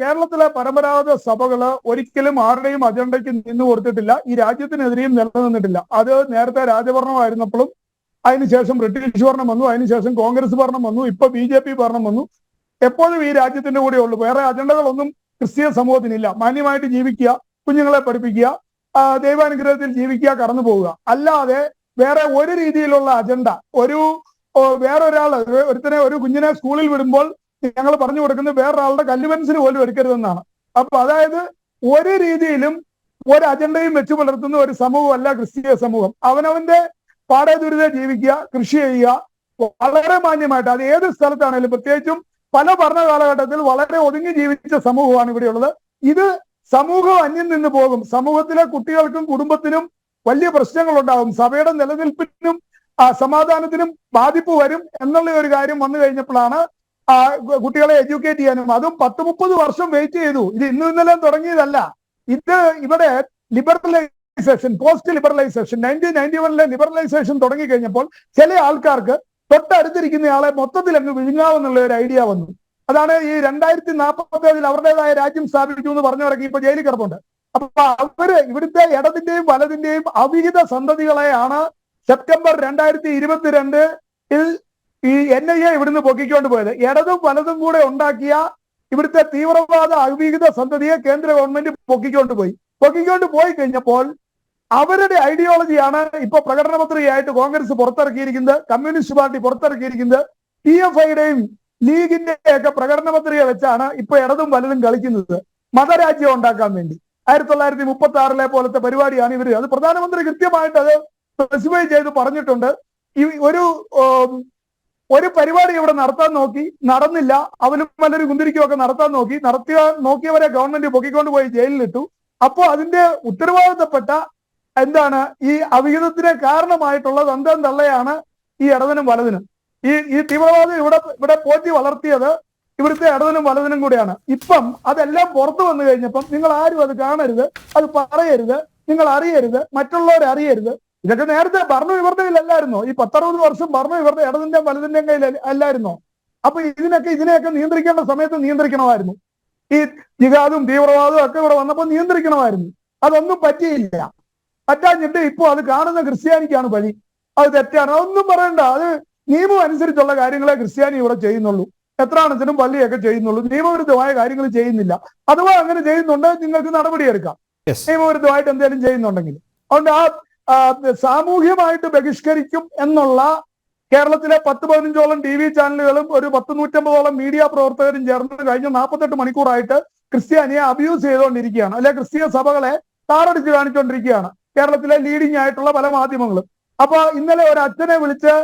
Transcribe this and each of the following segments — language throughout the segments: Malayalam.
കേരളത്തിലെ പരമ്പരാഗത സഭകൾ ഒരിക്കലും ആരുടെയും അജണ്ടയ്ക്ക് നിന്നു കൊടുത്തിട്ടില്ല. ഈ രാജ്യത്തിനെതിരെയും നിലനിന്നിട്ടില്ല. അത് നേരത്തെ രാജഭരണമായിരുന്നപ്പോഴും അതിനുശേഷം ബ്രിട്ടീഷ് ഭരണം വന്നു. അതിനുശേഷം കോൺഗ്രസ് ഭരണം വന്നു. ഇപ്പൊ ബി ജെ പി ഭരണം വന്നു. എപ്പോഴും ഈ രാജ്യത്തിന്റെ കൂടെ ഉള്ളൂ. വേറെ അജണ്ടകളൊന്നും ക്രിസ്തീയ സമൂഹത്തിനില്ല. മാന്യമായിട്ട് ജീവിക്കുക കുഞ്ഞുങ്ങളെ പഠിപ്പിക്കുക ദൈവാനുഗ്രഹത്തിൽ ജീവിക്കുക കടന്നു പോവുക. അല്ലാതെ വേറെ ഒരു രീതിയിലുള്ള അജണ്ട. ഒരു വേറൊരാൾ ഒരുത്തനെ ഒരു കുഞ്ഞിനെ സ്കൂളിൽ വിടുമ്പോൾ ഞങ്ങൾ പറഞ്ഞു കൊടുക്കുന്നത് വേറൊരാളുടെ കല്ലുപെൻസിന് പോലും എടുക്കരുതെന്നാണ്. അപ്പൊ അതായത് ഒരു രീതിയിലും ഒരു അജണ്ടയും വെച്ചു പുലർത്തുന്ന ഒരു സമൂഹമല്ല ക്രിസ്തീയ സമൂഹം. അവനവന്റെ പാടെ ദുരിത ജീവിക്കുക കൃഷി ചെയ്യുക വളരെ മാന്യമായിട്ട് അത് ഏത് സ്ഥലത്താണെങ്കിലും പ്രത്യേകിച്ചും പല ഭരണ കാലഘട്ടത്തിൽ വളരെ ഒതുങ്ങി ജീവിച്ച സമൂഹമാണ് ഇവിടെയുള്ളത്. ഇത് സമൂഹം അന്യം നിന്ന് പോകും. സമൂഹത്തിലെ കുട്ടികൾക്കും കുടുംബത്തിനും വലിയ പ്രശ്നങ്ങൾ ഉണ്ടാകും സഭയുടെ നിലനിൽപ്പിനും സമാധാനത്തിനും ബാധിപ്പ് വരും എന്നുള്ള ഒരു കാര്യം വന്നു കഴിഞ്ഞപ്പോഴാണ് കുട്ടികളെ എഡ്യൂക്കേറ്റ് ചെയ്യാനും അതും പത്ത് മുപ്പത് വർഷം വെയിറ്റ് ചെയ്തു. ഇത് ഇന്നും ഇന്നലെ തുടങ്ങിയതല്ല. ഇത് ഇവിടെ liberalisation post liberalisation nineteen ninety വണ്ണിലെ ലിബറലൈസേഷൻ തുടങ്ങി കഴിഞ്ഞപ്പോൾ ചില ആൾക്കാർക്ക് തൊട്ടടുത്തിരിക്കുന്നയാളെ മൊത്തത്തിൽ അങ്ങ് വിഴുങ്ങാമെന്നുള്ള ഒരു ഐഡിയ വന്നു. അതാണ് ഈ രണ്ടായിരത്തി നാൽപ്പത്തി അവരുടേതായ രാജ്യം സ്ഥാപിച്ചു എന്ന് പറഞ്ഞവരൊക്കെ ഇപ്പൊ ജയിലിൽ കിടപ്പുണ്ട്. അപ്പൊ അവർ ഇവിടുത്തെ ഇടതിന്റെയും വലതിന്റെയും അവിഹിത സന്തതികളെയാണ് സെപ്റ്റംബർ രണ്ടായിരത്തി ഇരുപത്തിരണ്ടിൽ ഈ എൻ ഐ എ ഇവിടുന്ന് പൊക്കിക്കൊണ്ട് പോയത്. ഇടതും വലതും കൂടെ ഉണ്ടാക്കിയ ഇവിടുത്തെ തീവ്രവാദ അവിഹിത സന്തതിയെ കേന്ദ്ര ഗവൺമെന്റ് പൊക്കിക്കൊണ്ട് പോയി. പൊക്കിക്കൊണ്ട് പോയി കഴിഞ്ഞപ്പോൾ അവരുടെ ഐഡിയോളജിയാണ് ഇപ്പൊ പ്രകടന പത്രികയായിട്ട് കോൺഗ്രസ് പുറത്തിറക്കിയിരിക്കുന്നത് കമ്മ്യൂണിസ്റ്റ് പാർട്ടി പുറത്തിറക്കിയിരിക്കുന്നത്. പി എഫ് ഐയുടെയും ലീഗിന്റെ ഒക്കെ പ്രകടന പത്രിക വെച്ചാണ് ഇപ്പൊ ഇടതും വലതും കളിക്കുന്നത്. മതരാജ്യം ഉണ്ടാക്കാൻ വേണ്ടി. ആയിരത്തി തൊള്ളായിരത്തി മുപ്പത്തി ആറിലെ പോലത്തെ പരിപാടിയാണ് ഇവർ. അത് പ്രധാനമന്ത്രി കൃത്യമായിട്ട് അത് സ്പെസിഫൈ ചെയ്ത് പറഞ്ഞിട്ടുണ്ട്. ഈ ഒരു ഒരു പരിപാടി ഇവിടെ നടത്താൻ നോക്കി നടന്നില്ല. അവനും നല്ലൊരു കുന്തിരിക്കും ഒക്കെ നടത്താൻ നോക്കി. നടത്തിയ നോക്കിയവരെ ഗവൺമെന്റ് പൊക്കിക്കൊണ്ട് പോയി ജയിലിലിട്ടു. അപ്പോ അതിന്റെ ഉത്തരവാദിത്തപ്പെട്ട എന്താണ് ഈ അവിഹിതത്തിന് കാരണമായിട്ടുള്ള തന്തം തള്ളയാണ് ഈ ഇടതിനും വലതിനും. ഈ ഈ തീവ്രവാദം ഇവിടെ ഇവിടെ പോറ്റി വളർത്തിയത് ഇവിടുത്തെ ഇടതിനും വലതിനും കൂടിയാണ്. ഇപ്പം അതെല്ലാം പുറത്തു വന്നു കഴിഞ്ഞപ്പം നിങ്ങൾ ആരും അത് കാണരുത് അത് പറയരുത് നിങ്ങൾ അറിയരുത് മറ്റുള്ളവരെ അറിയരുത് ഇതൊക്കെ നേരത്തെ ഭരണം ഇവരുടെ കയ്യിലല്ലായിരുന്നോ ഈ പത്തറുപത് വർഷം ഭരണം ഇവരുടെ ഇടതിന്റെയും വലതിന്റെയും കയ്യിൽ അല്ലായിരുന്നോ? അപ്പൊ ഇതിനൊക്കെ ഇതിനെയൊക്കെ നിയന്ത്രിക്കേണ്ട സമയത്ത് നിയന്ത്രിക്കണമായിരുന്നു. ഈ ജിഹാദും തീവ്രവാദവും ഒക്കെ ഇവിടെ വന്നപ്പോൾ നിയന്ത്രിക്കണമായിരുന്നു. അതൊന്നും പറ്റിയില്ല. പറ്റാഞ്ഞിട്ട് ഇപ്പൊ അത് കാണുന്ന ക്രിസ്ത്യാനിക്കാണ് പഴി അത് തെറ്റാണ്. അതൊന്നും പറയണ്ട. അത് നിയമം അനുസരിച്ചുള്ള കാര്യങ്ങളെ ക്രിസ്ത്യാനി ഇവിടെ ചെയ്യുന്നുള്ളൂ. എത്രാണത്തിനും പള്ളിയൊക്കെ ചെയ്യുന്നുള്ളൂ. നിയമവിരുദ്ധമായ കാര്യങ്ങൾ ചെയ്യുന്നില്ല. അഥവാ അങ്ങനെ ചെയ്യുന്നുണ്ട് നിങ്ങൾക്ക് നടപടിയെടുക്കാം. നിയമവിരുദ്ധമായിട്ട് എന്തെങ്കിലും ചെയ്യുന്നുണ്ടെങ്കിൽ. അതുകൊണ്ട് ആ, സാമൂഹ്യമായിട്ട് ബഹിഷ്കരിക്കും എന്നുള്ള കേരളത്തിലെ പത്ത് പതിനഞ്ചോളം ടി വി ചാനലുകളും ഒരു പത്ത് നൂറ്റമ്പതോളം മീഡിയ പ്രവർത്തകരും ചേർന്ന് കഴിഞ്ഞ നാൽപ്പത്തെട്ട് മണിക്കൂറായിട്ട് ക്രിസ്ത്യാനിയെ അബ്യൂസ് ചെയ്തുകൊണ്ടിരിക്കുകയാണ്. അല്ലെ ക്രിസ്തീയ സഭകളെ താറടിച്ച് കാണിച്ചുകൊണ്ടിരിക്കുകയാണ് കേരളത്തിലെ ലീഡിംഗ് ആയിട്ടുള്ള പല മാധ്യമങ്ങളും. അപ്പൊ ഇന്നലെ ഒരു അച്ഛനെ വിളിച്ച്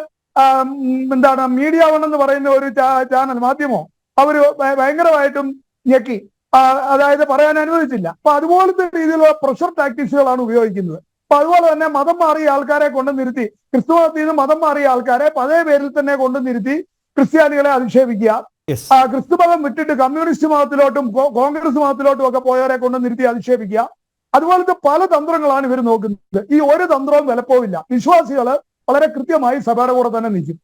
എന്താണ് മീഡിയ വൺ എന്ന് പറയുന്ന ഒരു ചാനൽ മാധ്യമോ അവർ ഭയങ്കരമായിട്ടും ഞെക്കി. അതായത് പറയാൻ അനുവദിച്ചില്ല. അപ്പൊ അതുപോലത്തെ രീതിയിലുള്ള പ്രഷർ ടാക്ടിക്സുകളാണ് ഉപയോഗിക്കുന്നത്. അപ്പൊ അതുപോലെ തന്നെ മതം മാറിയ ആൾക്കാരെ കൊണ്ട് നിർത്തി. ക്രിസ്തു മതത്തിൽ നിന്ന് മതം മാറിയ ആൾക്കാരെ പഴയ പേരിൽ തന്നെ കൊണ്ട് നിർത്തി ക്രിസ്ത്യാനികളെ അധിക്ഷേപിക്കുക. ആ ക്രിസ്തു മതം വിട്ടിട്ട് കമ്മ്യൂണിസ്റ്റ് മതത്തിലോട്ടും കോൺഗ്രസ് മതത്തിലോട്ടും ഒക്കെ പോയവരെ കൊണ്ട് നിർത്തി അധിക്ഷേപിക്കുക. അതുപോലത്തെ പല തന്ത്രങ്ങളാണ് ഇവർ നോക്കുന്നത്. ഈ ഒരു തന്ത്രവും വിലപ്പോവില്ല വിശ്വാസികൾ വളരെ കൃത്യമായി സഭയുടെ കൂടെ തന്നെ നിൽക്കും.